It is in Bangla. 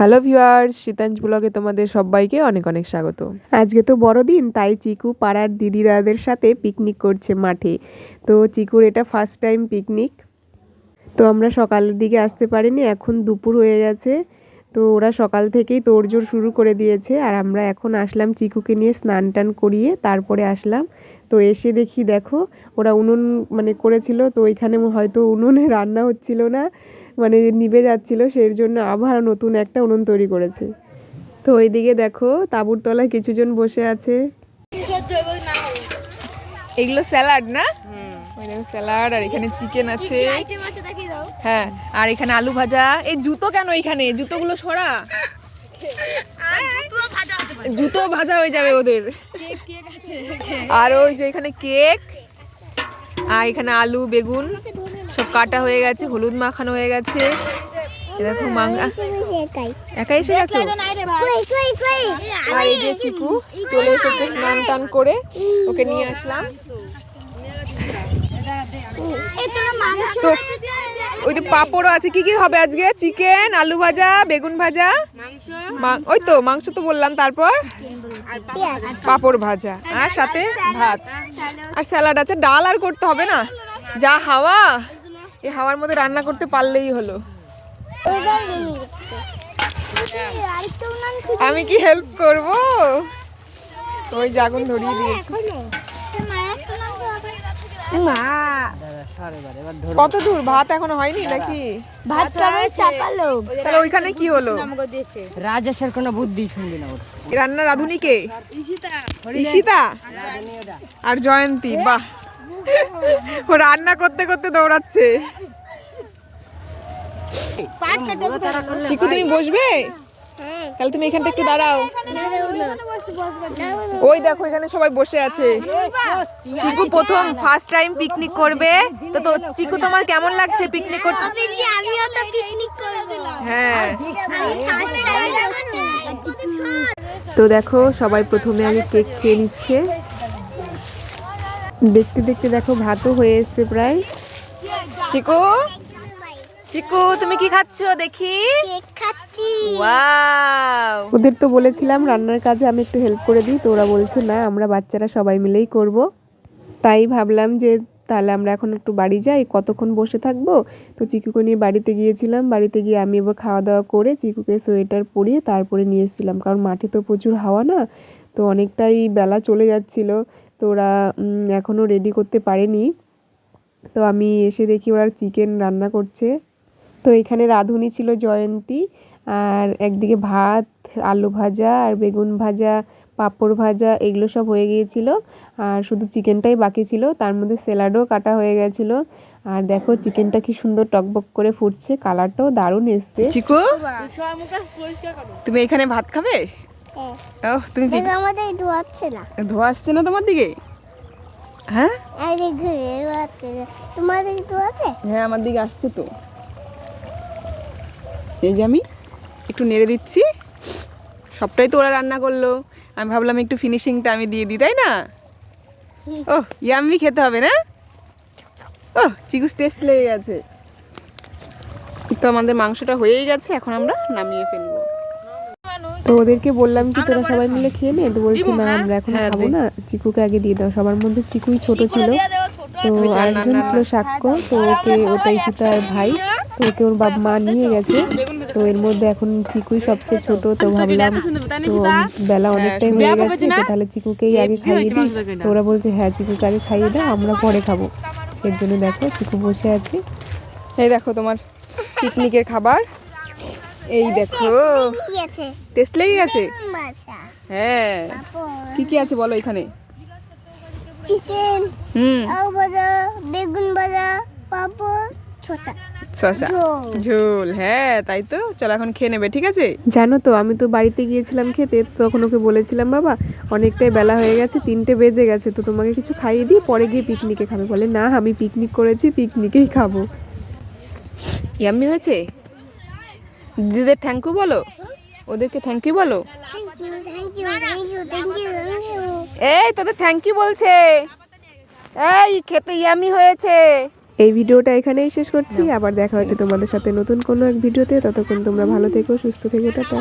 হ্যালো ভিউয়ার্স, শীতাঞ্জ ব্লগে তোমাদের সবাইকে অনেক অনেক স্বাগত। আজকে তো বড়দিন, তাই চিকু পাড়ার দিদি দাদাদের সাথে পিকনিক করছে মাঠে। তো চিকুর এটা ফার্স্ট টাইম পিকনিক তো আমরা সকালের দিকে আসতে পারিনি, এখন দুপুর হয়ে গেছে। তো ওরা সকাল থেকেই তোড়জোড় শুরু করে দিয়েছে আর আমরা এখন আসলাম চিকুকে নিয়ে স্নান টান করিয়ে তারপরে আসলাম। তো এসে দেখি দেখো, ওরা উনুন মানে করেছিল, তো ওইখানে হয়তো উনুনে রান্না হচ্ছিল না মানে নিভে যাচ্ছিল, সেই জন্য আবার নতুন একটা উনুন তৈরি করেছে। তো ওইদিকে দেখো, তাঁবুর তলায় কিছুজন বসে আছে। এগুলো স্যালাড না? স্যালাড আর এখানে চিকেন আছে। আইটেম আছে দেখিয়ে দাও। হ্যাঁ আর এখানে আলু ভাজা। এই জুতো কেন এখানে? জুতোগুলো সরা। জুতো ভাজা হয়ে যাবে ওদের। কেক কেক আছে। আর ওই যে এখানে কেক আর এখানে আলু বেগুন সব কাটা হয়ে গেছে হলুদ মাখানো হয়ে গেছে। দেখো মাংস। একাই। এসে গেছো? নাই রে ভাই। আর এই যে চলে এসেছে স্নান টান করে। ওকে নিয়ে আসলাম। তো ওই যে পাঁপড়ও আছে। কি কি হবে আজকে? চিকেন, আলু ভাজা, বেগুন ভাজা? ওই তো মাংস তো বললাম, তারপর? পাঁপড় ভাজা। আর সাথে ভাত। আর স্যালাড আছে। ডাল আর করতে হবে না? যা হাওয়া। এই হাওয়ার মধ্যে রান্না করতে পারলেই হলো। আমি কি হেল্প করব? ওই জাগুন ধরিয়ে দিয়েছি। কত দূর? ভাত এখনও হয়নি নাকি? ভাত চাপালো। তাহলে ওইখানে কি হলো? রাজেশের কোনো বুদ্ধি শুনবি না ওর। রান্না রাধুনি কে? ঈশিতা। আর জয়ন্তী বাহ। ও রান্না করতে করতে দৌড়াচ্ছে। চিকু, তুমি বসবে? তাহলে তুমি এখানটা একটু দাঁড়াও। ওই দেখো, এখানে সবাই বসে আছে। চিকু প্রথম ফার্স্ট টাইম পিকনিক করবে। তো তো, চিকু, তোমার কেমন লাগছে পিকনিক করতে? আমিও তো পিকনিক করে হ্যাঁ। আমি তো দেখো, সবাই প্রথমে আগে কেক খেয়ে নিচ্ছে। দেখতে দেখতে দেখো, ভাতও হয়ে এসছে প্রায়। চিকু? চিকু তুমি কি খাচ্ছো? দেখি। কেক খাচ্ছি। ওয়াও। ওদের তো বলেছিলাম রান্নার কাজে আমি একটু হেল্প করে দিই তো ওরা বলছে না আমরা বাচ্চারা সবাই মিলেই করব। তাই ভাবলাম যে তাহলে আমরা এখন একটু বাড়ি যাই কতক্ষণ বসে থাকব? তো চিকুকে নিয়ে বাড়িতে গিয়েছিলাম বাড়িতে গিয়ে আমি এবার খাওয়া দাওয়া করে চিকুকে সোয়েটার পরিয়ে তারপরে নিয়ে এসেছিলাম কারণ মাঠে তো প্রচুর হাওয়া না তো অনেকটাই বেলা চলে যাচ্ছিল তো ওরা এখনও রেডি করতে পারেনি। তো আমি এসে দেখি ওরা চিকেন রান্না করছে। তো এখানে রাঁধুনি ছিল জয়ন্তী আর একদিকে ভাত আলু ভাজা আর বেগুন ভাজা পাঁপড় ভাজা এগুলো সব হয়ে গিয়েছিল। আর শুধু চিকেনটাই বাকি ছিল তার মধ্যে স্যালাডও কাটা হয়ে গেছিল। আর দেখো চিকেনটা কি সুন্দর টকবক করে ফুটছে কালারটাও দারুণ এসছে। চিকু? তুমি এখানে ভাত খাবে? ও তুমি আমাদের ধোয়াচ্ছে না। ধোয়া আসছে না তোমার দিকে? হ্যাঁ? ধোয়াচ্ছে না। তোমাদের ধোয়াচ্ছে হ্যাঁ আমার দিকে আসছে তো। এই যে আমি একটু নেড়ে দিচ্ছি। সবটাই তো ওরা রান্না করল। আমি ভাবলাম একটু ফিনিশিংটা আমি দিয়ে দিই তাই না? ও ইয়াম্মি খেতে হবে না? ও চিকুস টেস্ট লেগে গেছে। তো আমাদের মাংসটা হয়েই গেছে এখন আমরা নামিয়ে ফেলব। তো ওদেরকে বললাম কি তোরা সবাই মিলে খেয়ে নে? তো বলছি না আমরা এখন খাব না। চিকুকে আগে দিয়ে দাও। সবার মধ্যে চিকুই ছোট ছিল। তো আরেকজন ছিল সাক্ষ্য তো ওকে ওটাই সীতার ভাই। তো ওকে ওর বাবা মা নিয়ে গেছে। তো এর মধ্যে এখন চিকুই সবচেয়ে ছোট তো ভাবলাম তো বেলা অনেকটাই হয়ে গেছে তো তাহলে চিকুকেই আগে খাইয়ে দিই। তো ওরা বলছে হ্যাঁ চিকুকে আগে খাইয়ে দাও আমরা পরে খাব। এর জন্য দেখো চিকু বসে আছে। এই দেখো তোমার পিকনিকের খাবার। এই দেখো। টেস্ট লেগে গেছে। হ্যাঁ। কি কি আছে বলো এখানে? চিকেন হুম। আলু ভাজা বেগুন ভাজা পাপড় ছোটা শসা। ঝোল। ঝোল হ্যাঁ তাই তো। চলো এখন খেয়ে নেবে ঠিক আছে? জানো তো আমি তো বাড়িতে গিয়েছিলাম খেতে তখন ওকে বলেছিলাম বাবা অনেকটাই বেলা হয়ে গেছে তিনটে বেজে গেছে তো তোমাকে কিছু খাইয়ে দিই পরে গিয়ে পিকনিকে খাবে। বলে না আমি পিকনিক করেছি পিকনিকেই খাব। ইয়াম্মি হয়েছে? দিদিদের থ্যাংক ইউ বলো? ওদেরকে থ্যাংক ইউ বলো? Thank you thank you thank you thank you এই, তোদের থ্যাংক ইউ বলছে। এই, খেতে ইয়ামি হয়েছে। এই ভিডিওটা এখানেই শেষ করছি। আবার দেখা হচ্ছে তোমাদের সাথে নতুন কোনো এক ভিডিওতে। ততক্ষণ তোমরা ভালো থেকো, সুস্থ থেকো, টাটা।